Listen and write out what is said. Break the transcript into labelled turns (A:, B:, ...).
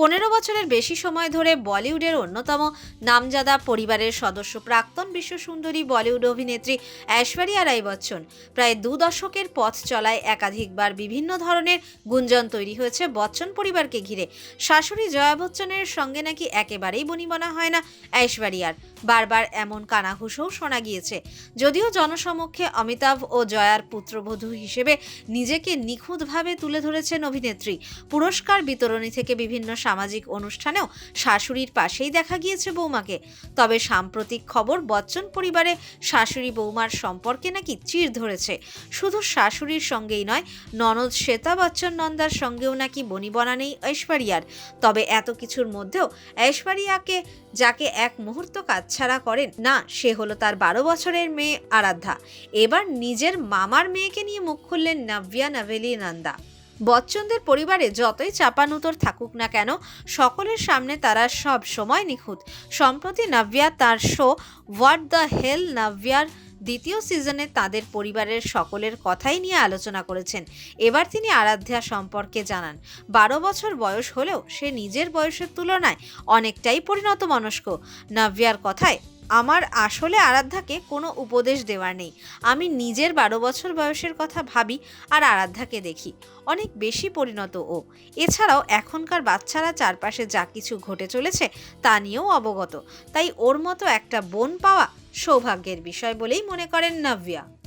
A: পনেরো বছরের বেশি সময় ধরে বলিউডের অন্যতম নামজাদা পরিবারের সদস্য প্রাক্তন বিশ্বসুন্দরী বলিউড অভিনেত্রী ঐশ্বরিয়া রাই বচ্চন। প্রায় দু দশকের পথ চলায় একাধিকবার বিভিন্ন ধরনের গুঞ্জন তৈরি হয়েছে বচ্চন পরিবারকে ঘিরে। শাশুড়ি জয়া বচ্চনের সঙ্গে নাকি একেবারেই বনিবনা হয় না ঐশ্বরিয়ার। বারবার এমন কানাঘুষোও শোনা গিয়েছে। যদিও জনসমক্ষে অমিতাভ ও জয়ার পুত্রবধূ হিসেবে নিজেকে নিখুঁতভাবে তুলে ধরেছেন অভিনেত্রী। পুরস্কার বিতরণী থেকে বিভিন্ন সামাজিক অনুষ্ঠানেও শাশুড়ির পাশেই দেখা গিয়েছে বৌমাকে। তবে সাম্প্রতিক খবর বচ্চন পরিবারে শাশুড়ি বৌমার সম্পর্কে নাকি চির ধরেছে। শুধু শাশুড়ির সঙ্গেই নয়, ননদ শ্বেতা বচ্চন নন্দার সঙ্গেও নাকি বনিবনা নেই ঐশ্বরিয়ার। তবে এত কিছুর মধ্যেও ঐশ্বরিয়াকে যাকে এক মুহূর্ত কাছছাড়া করেন, না, সে হলো তার বারো বছরের মেয়ে আরাধ্যা। এবার নিজের মামার মেয়েকে নিয়ে মুখ খুললেন নাভিয়া নাভেলি নন্দা। বচ্চনদের পরিবারে যতই চাপানুতর থাকুক না কেন, সকলের সামনে তারা সব সময় নিখুঁত। সম্প্রতি নাভিয়া তার শো হোয়াট দ্য হেল নাভিয়ার দ্বিতীয় সিজনে তাদের পরিবারের সকলের কথাই নিয়ে আলোচনা করেছেন। এবার তিনি আরাধ্যা সম্পর্কে জানান। বারো বছর বয়স হলেও সে নিজের বয়সের তুলনায় অনেকটাই পরিণত মনস্ক নাভিয়ার কথায় আমার আসলে আরাধ্যাকে কোনো উপদেশ দেওয়ার নেই। আমি নিজের বারো বছর বয়সের কথা ভাবি আর আরাধ্যাকে দেখি। অনেক বেশি পরিণত ও। এছাড়াও এখনকার বাচ্চারা চারপাশে যা কিছু ঘটে চলেছে তা নিয়েও অবগত। তাই ওর মতো একটা বোন পাওয়া সৌভাগ্যের বিষয় বলেই মনে করেন নাভিয়া।